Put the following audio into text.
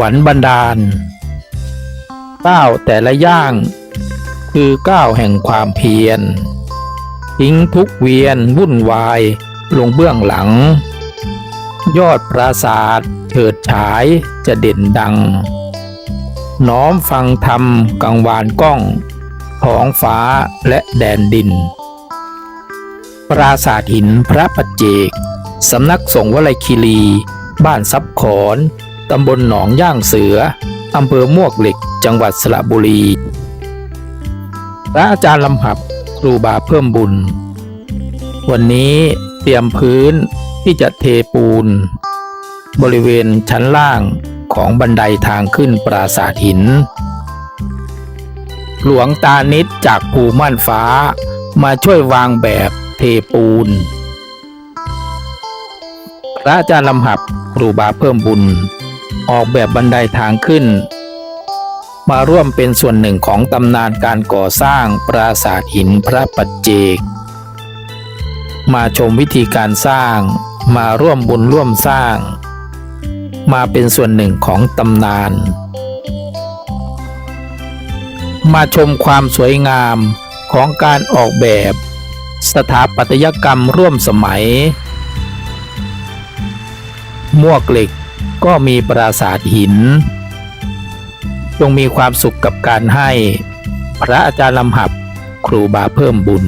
วรรค์บันดาลก้าวแต่ละย่าง คือก้าวแห่งความเพียร ทิ้งทุกเวียนวุ่นวาย ลงเบื้องหลัง ยอดปราสาทเฉิดฉายจะเด่นดัง น้อมฟังธรรมกังวานก้องท้องฟ้าและแดนดิน ปราสาทหินพระปัจเจก สำนักสงฆ์วลัยคีรี บ้านซับขอน ตำบลหนองย่างเสือ อำเภอมวกเหล็ก จังหวัดสระบุรี พระอาจารย์ลำหับครูบาเพิ่มบุญ วันนี้เตรียมพื้นที่จะเทปูน บริเวณชั้นล่างของบันไดทางขึ้นปราสาทหิน หลวงตานิดจากภูม่านฟ้ามาช่วยวางแบบเทปูน พระอาจารย์ลำหับครูบาเพิ่มบุญ ออกแบบบันไดทางขึ้น มาร่วมเป็นส่วนหนึ่งของตำนานการก่อสร้างปราสาทหินพระปัจเจก มาชมวิธีการสร้าง มาร่วมบุญร่วมสร้าง มาเป็นส่วนหนึ่งของตำนาน มาชมความสวยงามของการออกแบบ สถาปัตยกรรมร่วมสมัย มวกเหล็ก ก็มีปราสาทหินจงมีความสุขกับการให้ พระอาจารย์ลำหับครูบาเพิ่มบุญ